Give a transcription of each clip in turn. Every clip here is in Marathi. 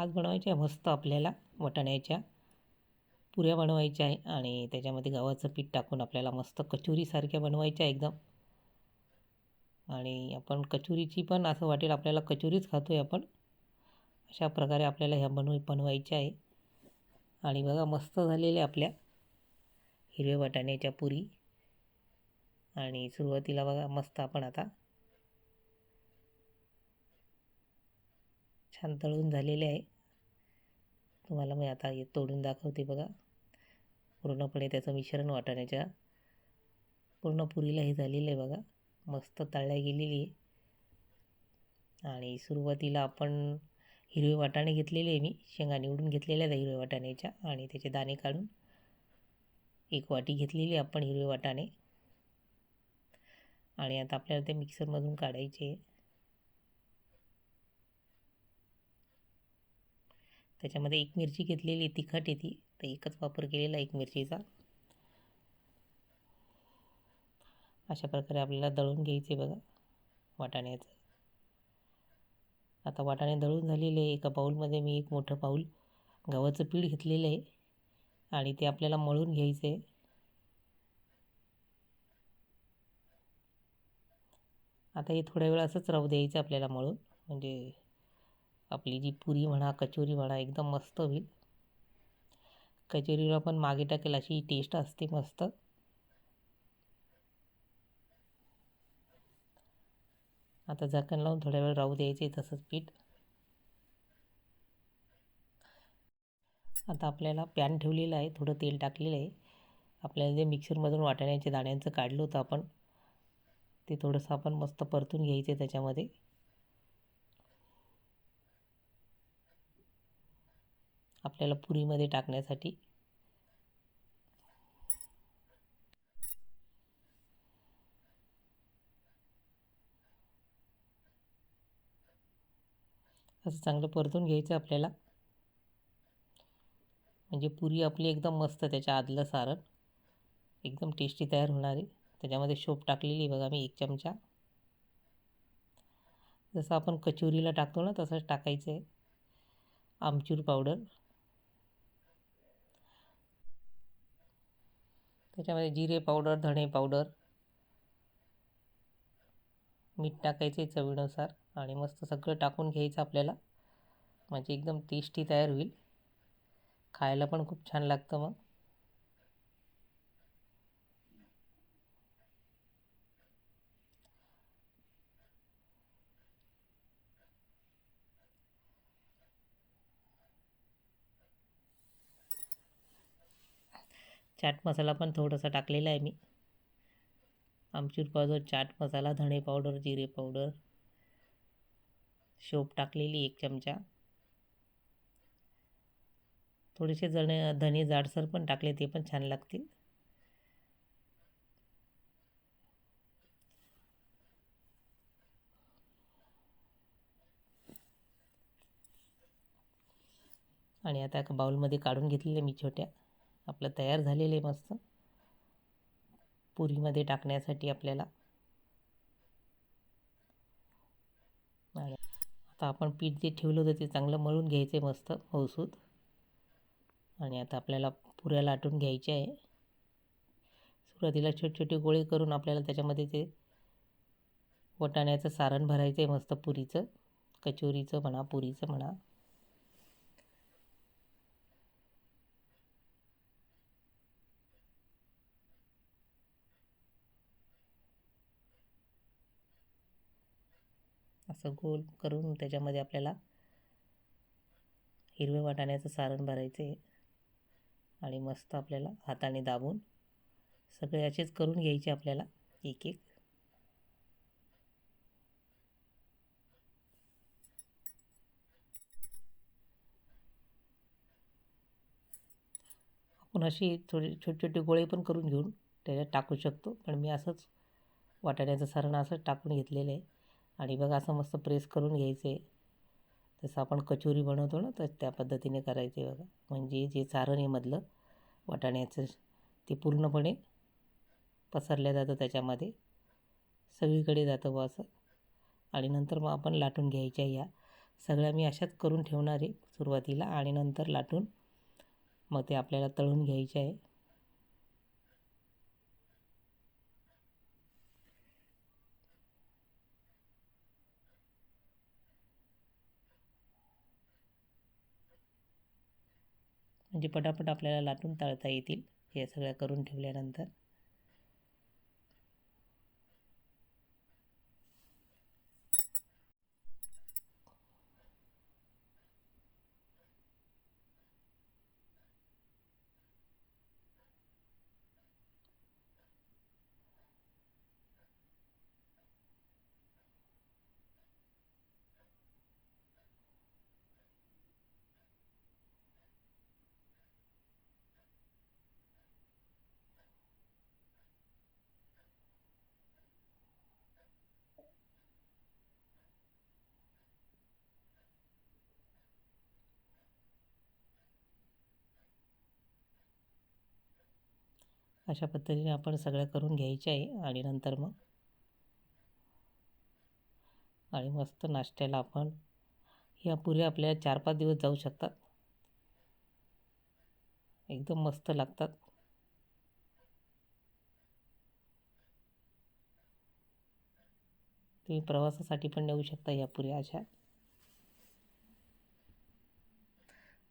आज बनवायच्या आहे मस्त आपल्याला वाटाण्याच्या पुऱ्या बनवायच्या आहे आणि त्याच्यामध्ये गव्हाचं पीठ टाकून आपल्याला मस्त कचोरीसारख्या बनवायच्या एकदम. आणि आपण कचोरीची पण असं वाटेल आपल्याला कचोरीच खातो आहे आपण. अशा प्रकारे आपल्याला ह्या बनव बनवायच्या आहे. आणि बघा मस्त झालेल्या आपल्या हिरव्या वाटाण्याच्या पुरी. आणि सुरुवातीला बघा मस्त आपण आता छान तळून झालेले आहे. तुम्हाला मी आता हे तोडून दाखवते बघा. पूर्णपणे त्याचं मिश्रण वाटाण्याच्या पूर्ण पुरीला हे झालेलं आहे बघा. मस्त तळल्या गेलेली आहे. आणि सुरुवातीला आपण हिरवे वाटाणे घेतलेले आहे मी. शेंगा निवडून घेतलेल्या आहेत हिरव्या वाटाण्याच्या आणि त्याचे दाणे काढून एक वाटी घेतलेली आपण हिरवे वाटाणे. आणि आता आपल्याला ते मिक्सरमधून काढायचे त्याच्यामध्ये एक मिरची घेतलेली तिखट येते तर एकच वापर केलेला एक मिरचीचा. अशा प्रकारे आपल्याला दळून घ्यायचे बघा वाटाण्याचं. आता वाटाणे दळून झालेले आहे एका बाऊलमध्ये मी एक मोठं बाऊल गव्हाचं पीठ घेतलेलं आहे आणि ते आपल्याला मळून घ्यायचं आहे. आता हे थोड्या वेळ असंच राहू द्यायचं आपल्याला मळून म्हणजे आपली जी पुरी म्हणा कचोरी म्हणा एकदम मस्त होईल. कचोरीला पण मागे टाकेल अशी टेस्ट असते मस्त. आता झाकण लावून थोड्या वेळ राहू द्यायचे तसंच पीठ. आता आपल्याला पॅन ठेवलेलं आहे थोडं तेल टाकलेलं आहे. आपल्याला जे मिक्सरमधून वाटाण्याच्या दाण्यांचं काढलं होतं आपण ते थोडंसं आपण मस्त परतून घ्यायचं त्याच्यामध्ये. आपल्याला पुरीमध्ये टाकण्यासाठी. असं चांगलं परतून घ्यायचं आपल्याला. म्हणजे पुरी आपली एकदम मस्त त्याच्या आदलं सारण. एकदम टेस्टी तयार होणार. आहे त्याच्यामध्ये शोप टाकलेली बघा मी एक चमचा. जसं आपण कचोरीला टाकतो ना तसंच टाकायचं आहे. आमचूर पावडर. त्याच्यामध्ये जिरे पावडर धणे पावडर मीठ टाकायचे चवीनुसार आणि मस्त सगळं टाकून घ्यायचं आपल्याला. म्हणजे एकदम टेस्टी तयार होईल. खायला पण खूप छान लागतं मग. चाट मसाला पण थोडासा टाकलेला आहे मी. आमचूर पावडर चाट मसाला धणे पावडर जिरे पावडर. शोप टाकलेली एक चमचा. थोडेसे जणे धणे जाडसर पण टाकले ते पण छान लागतील. आणि आता एका बाउलमध्ये काढून घेतलेले मी छोट्या. आपलं तयार झालेलं आहे मस्त. पुरीमध्ये टाकण्यासाठी आपल्याला. आता आपण पीठ जे ठेवलं होतं ते चांगलं मळून घ्यायचं आहे मस्त मौसूद आणि आता आपल्याला पुऱ्या लाटून घ्यायच्या आहे. सुरुवातीला छोटे छोटे गोळे करून आपल्याला त्याच्यामध्ये ते वटाण्याचं सारण भरायचं आहे मस्त पुरीचं. कचोरीचं म्हणा पुरीचं म्हणा. असं गोल करून त्याच्यामध्ये आपल्याला हिरव्या वाटाण्याचं सारण भरायचं आहे आणि मस्त आपल्याला हाताने दाबून सगळे असेच करून घ्यायचे आपल्याला एक एक. आपण अशी थोडी छोटे छोटे गोळे पण करून घेऊन त्याच्यात टाकू शकतो. पण मी असंच वाटाण्याचं सारण असंच टाकून घेतलेलं आहे. आणि बघा असं मस्त प्रेस करून घ्यायचे. जसं आपण कचोरी बनवतो ना तर त्या पद्धतीने करायचे बघा. म्हणजे जे सारण आहे मधलं वाटाण्याचं ते पूर्णपणे पसरल्या जातं त्याच्यामध्ये. सगळीकडे जातं व असं. आणि नंतर मग आपण लाटून घ्यायच्या या. सगळ्या मी अशाच करून ठेवणार आहे सुरुवातीला. आणि नंतर लाटून मग ते आपल्याला तळून घ्यायचे आहे. म्हणजे पटापट आपल्याला लाटून तळता येतील हे सगळ्या करून ठेवल्यानंतर. अशा पद्धतीने आपण सगळं करून घ्यायचे आहे आणि नंतर मग आणि मस्त नाश्त्याला आपण ह्या पुऱ्या आपल्याला चार पाच दिवस जाऊ शकतात. एकदम मस्त लागतात. तुम्ही प्रवासासाठी पण नेऊ शकता या पुऱ्या अशा.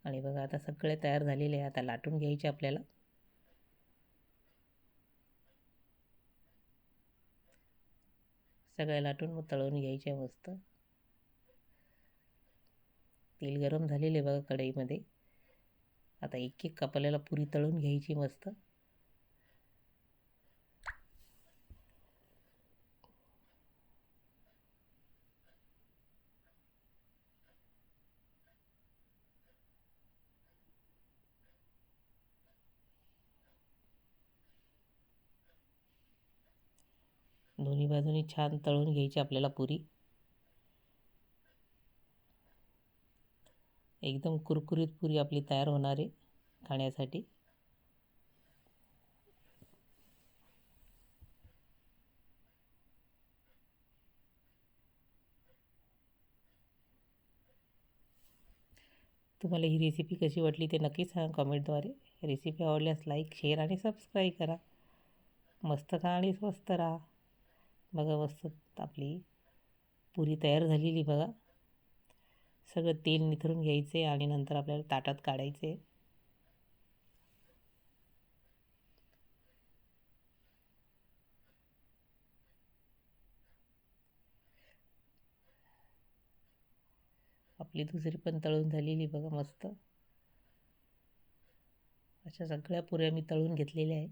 आणि बघा आता सगळे तयार झालेले आहे. आता लाटून घ्यायचे आपल्याला. सगळ्या लाटून मग तळून घ्यायचे मस्त. तेल गरम झालेले बघा कढईमध्ये. आता एक एक आपल्याला पुरी तळून घ्यायची मस्त. दोन्ही बाजूनी छान तळून घ्यायची आपल्याला पुरी. एकदम कुरकुरीत पुरी आपली तयार होणार आहे खाण्यासाठी. तुम्हाला ही रेसिपी कशी वाटली ते नक्कीच सांगा कमेंटद्वारे रेसिपी आवडल्यास लाईक शेअर आणि सबस्क्राईब करा. मस्त खा आणि स्वस्त राहा. बघा मस्त आपली पुरी तयार झालेली बघा. सगळं तेल निथरून घ्यायचे आणि नंतर आपल्याला ताटात काढायचे. आपली दुसरी पण तळून झालेली बघा मस्त. अशा सगळ्या पुऱ्या मी तळून घेतलेल्या आहे